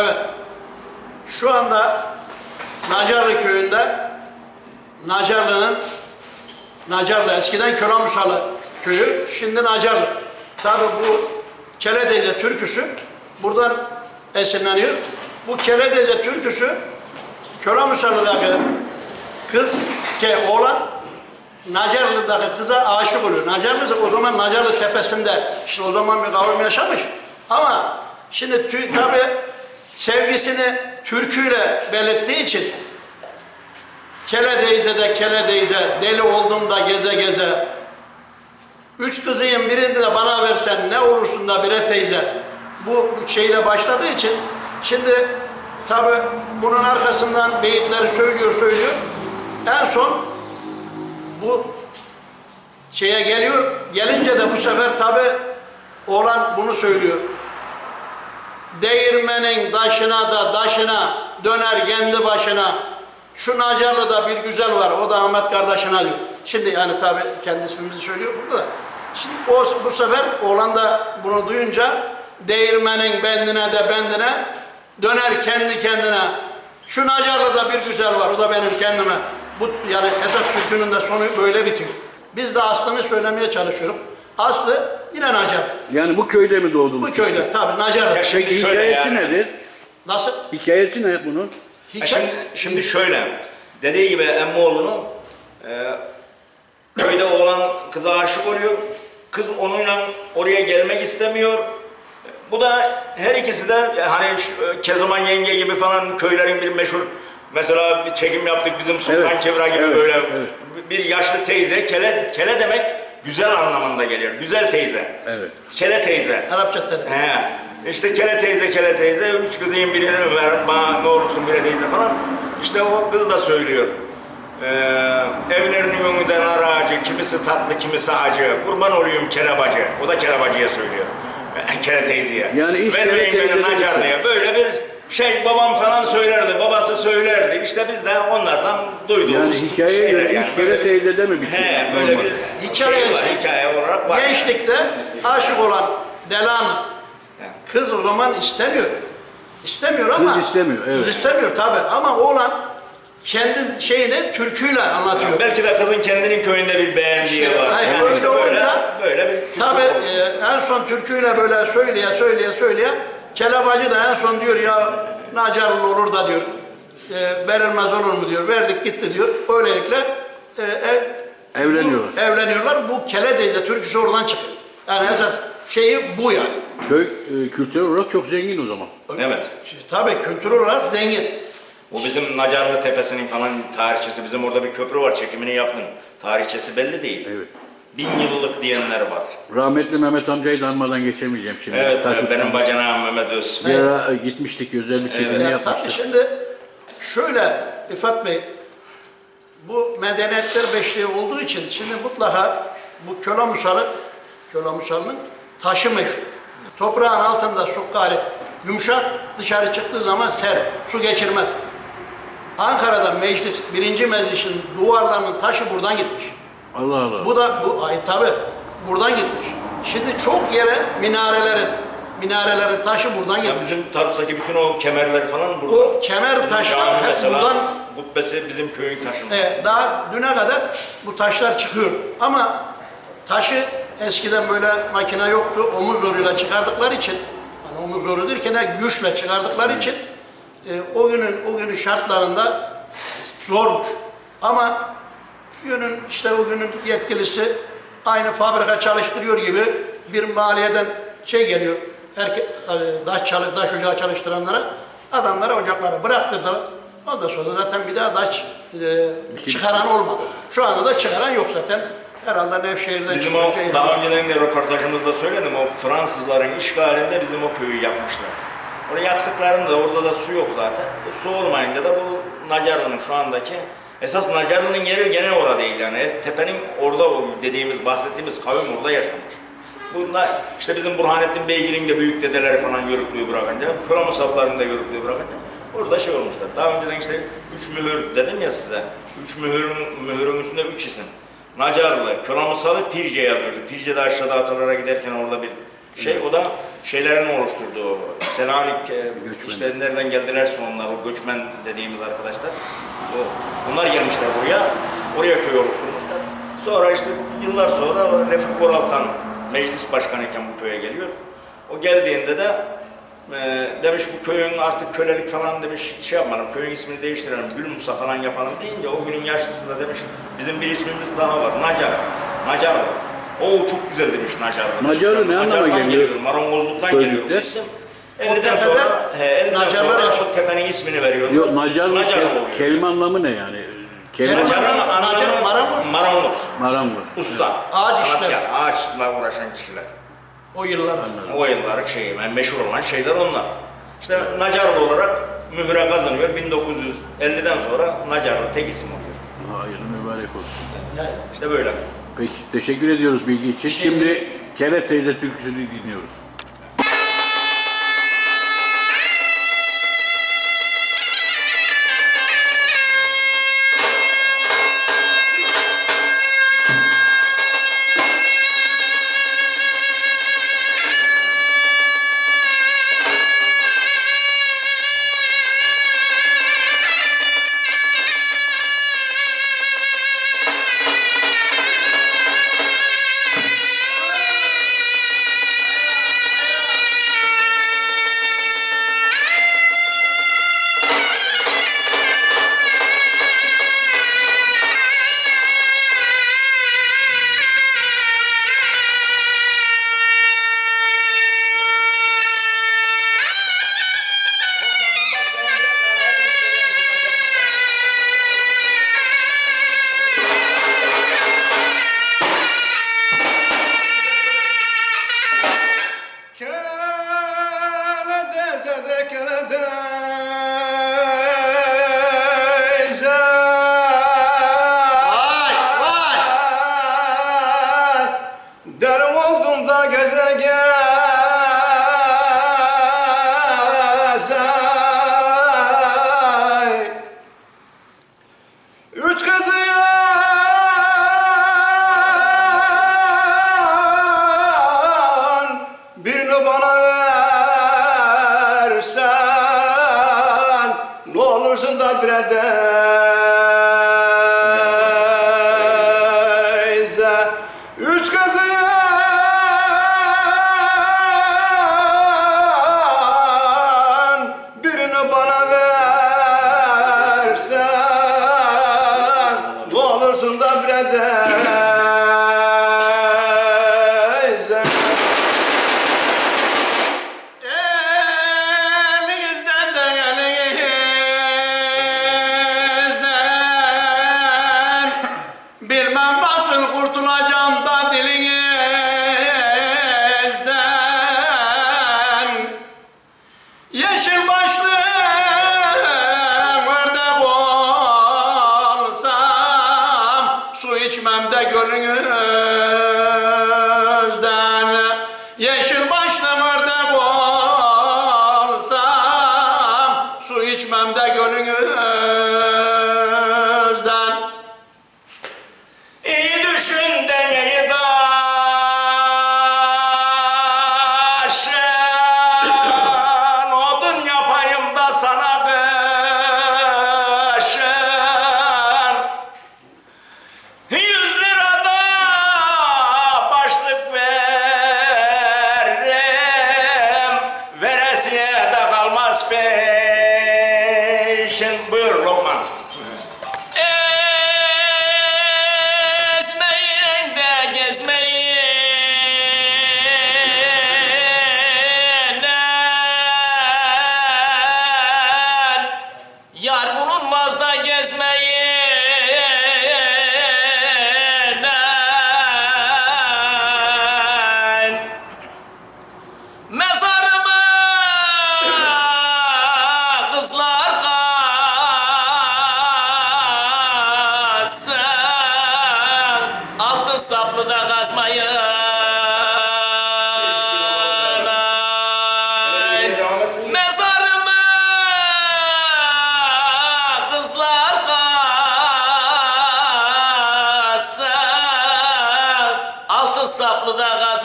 Evet. Şu anda Nacarlı köyünde Nacarlı'nın Nacarlı eskiden Köramusalı köyü şimdi Nacarlı. Tabi bu Keledeze türküsü buradan esinleniyor. Bu Keledeze türküsü Köramusalı'daki kız ke oğlan Nacarlı'daki kıza aşık oluyor. Nacarlı o zaman Nacarlı tepesinde işte o zaman bir kavram yaşamış. Ama şimdi tabi sevgisini türküyle belirttiği için Kele deyze de kele deyze, deli oldum da geze geze. Üç kızıyım birini de bana versen ne olursun da bire teyze. Bu şeyle başladığı için şimdi tabi bunun arkasından beyitleri söylüyor söylüyor. En son bu şeye geliyor. Gelince de bu sefer tabi oğlan bunu söylüyor. Değirmenin taşına da taşına döner kendi başına. Şu Nacarlı'da bir güzel var. O da Ahmet kardeşine diyor. Şimdi yani tabi kendi ismimizi söylüyor burada da. Şimdi o bu sefer oğlan da bunu duyunca değirmenin bendine de bendine döner kendi kendine. Şu Nacarlı'da bir güzel var. O da benim kendime. Bu yani esas türkünün de sonu böyle bitiyor. Biz de aslını söylemeye çalışıyorum. Aslı yine Nacar. Yani bu köyde mi doğdun? Bu köyde tabi Nacarlı. Ya şimdi Peki şöyle hikayesi yani. nedir? Nasıl? Hikayesi ne bunun? Ha, Hikaye. Şimdi, şimdi şöyle, dediği gibi Emmoğlu'nun e, köyde oğlan kıza aşık oluyor. Kız onunla oraya gelmek istemiyor. Bu da her ikisi de e, hani şu, Kezaman yenge gibi falan köylerin bir meşhur mesela bir çekim yaptık bizim Sultan Evet, Kevra gibi evet, böyle evet. bir yaşlı teyze kele kele demek güzel anlamında geliyor. Güzel teyze. Evet. Kele teyze. Arapça terim. He. İşte kele teyze kele teyze, üç kızıyım birini ver, bana ne olursun bire teyze falan. İşte o kız da söylüyor. Ee, evlerinin önünden aracı, kimisi tatlı, kimisi acı. Kurban olayım kelebacı. O da kelebacıya söylüyor. kele teyzeye. Yani iş Vermeyin kele beni teyze Nacarlı'ya. Böyle bir şey babam falan söylerdi, babası söylerdi. İşte biz de onlardan duyduğumuz Yani hikayeye şeyler göre yani. üç kere teyzede mi bitiyor? He, böyle Normal. bir Hikayesi- şey var, hikaye olarak var. Gençlikte aşık olan Delan kız o zaman istemiyor. İstemiyor ama istemiyor, evet. Kız istemiyor tabi ama oğlan kendi şeyini türküyle anlatıyor. Belki de kızın kendinin köyünde bir beğendiği İşte, var. hayır, Yani öyle işte böyle, olunca böyle bir Tabi en son türküyle böyle söyleye söyleye söyleye Kelebacı da en son diyor ya Nacarlı olur da diyor e, verilmez olur mu diyor verdik gitti diyor öylelikle e, e, Evleniyorlar. bu- evleniyorlar bu Kele teyze türküsü oradan çıkıyor. Yani esas şeyi bu yani. Köy e, kültürel olarak çok zengin o zaman. Evet. Tabii kültür olarak zengin. O bizim Nacarlı Tepesi'nin falan tarihçesi. Bizim orada bir köprü var. Çekimini yaptın. Tarihçesi belli değil. Evet. Bin yıllık diyenler var. Rahmetli Mehmet amcayı da anmadan geçemeyeceğim şimdi. Evet, Taş evet benim bacanağım Mehmet Öz. Bir ara e, gitmiştik özel bir çekimini Ya yapmıştık. tabii şimdi şöyle İrfat Bey, bu medeniyetler beşliği olduğu için şimdi mutlaka bu köle musalı, köle musalının taşı meşhur. Toprağın altında su kari, yumuşak dışarı çıktığı zaman ser, su geçirmez. Ankara'da meclis, birinci meclisin duvarlarının taşı buradan gitmiş. Allah Allah. Bu da bu ay tabi buradan gitmiş. Şimdi çok yere minarelerin minarelerin taşı buradan Ya gitmiş. bizim Tarsus'taki bütün o kemerler falan burada. O kemer Bizim taşlar cami hep mesela, buradan Kubbesi bizim köyün taşında. e, daha düne kadar bu taşlar çıkıyor. Ama taşı eskiden böyle makine yoktu. Omuz zoruyla çıkardıkları için hani omuz zoru derken de güçle çıkardıkları için e, o günün o günün şartlarında zormuş. Ama günün işte o günün yetkilisi aynı fabrika çalıştırıyor gibi bir maliyeden şey geliyor. Erke, e, daş, çalı, daş ocağı çalıştıranlara adamlara ocakları bıraktırdılar. Ondan sonra zaten bir daha daş e, çıkaran olmadı. Şu anda da çıkaran yok zaten. Herhalde Nevşehir'de Bizim o çıkınca daha önceden de röportajımızda söyledim o Fransızların işgalinde bizim o köyü yapmışlar. Onu yaktıklarında orada da su yok zaten. E, su olmayınca da bu Nacarlı'nın şu andaki esas Nacarlı'nın yeri gene orada değil yani. E, tepenin orada dediğimiz bahsettiğimiz kavim orada yaşamış. Bunda işte bizim Burhanettin Beygir'in de büyük dedeleri falan yörüklüğü bırakınca, Kıramusapların da yörüklüğü bırakınca orada şey olmuşlar. Daha önceden işte üç mühür dedim ya size. Üç mühürün, mühürün üstünde üç isim. Nacarlı, Kölamusalı, Pirce yazıyordu. Pirce'de aşağıda atalara giderken orada bir şey. O da şeylerin oluşturduğu Selanik e, Göçmen. işte nereden geldilerse onlar o göçmen dediğimiz arkadaşlar. O, bunlar gelmişler buraya. Oraya köy oluşturmuşlar. Sonra işte yıllar sonra Refik Boraltan meclis başkanıyken bu köye geliyor. O geldiğinde de e, demiş bu köyün artık kölelik falan demiş şey yapalım, köyün ismini değiştirelim, Gül Musa falan yapalım deyince o günün yaşlısı da demiş bizim bir ismimiz daha var, Nacar. Nacar var. O çok güzel demiş Nacar'da. Nacarlı ne anlama Nacar'dan geliyor? Marangozluktan Sözlükte? geliyor bu isim. O 50'den tepede sonra, he, 50'den Nacarlar sonra yaşıyor. tepenin ismini veriyor. Yok Nacarlı Nacar ke- oluyor. kelime anlamı ne yani? Kelime Nacar- Nacar'ın Nacar, anlamı marangoz. marangoz. marangoz. Usta. Ağaç sanatkar, işleri. Ağaçla uğraşan kişiler. O yıllar. O yılların şeyi, yani meşhur olan şeyler onlar. İşte Nacarlı olarak mühüre kazanıyor. 1950'den sonra Nacarlı tek isim oluyor. Hayırlı mübarek olsun. İşte böyle. Peki teşekkür ediyoruz bilgi için. Şimdi Kere teyze türküsünü dinliyoruz. Su içmem Special Bird Roman.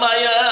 my uh,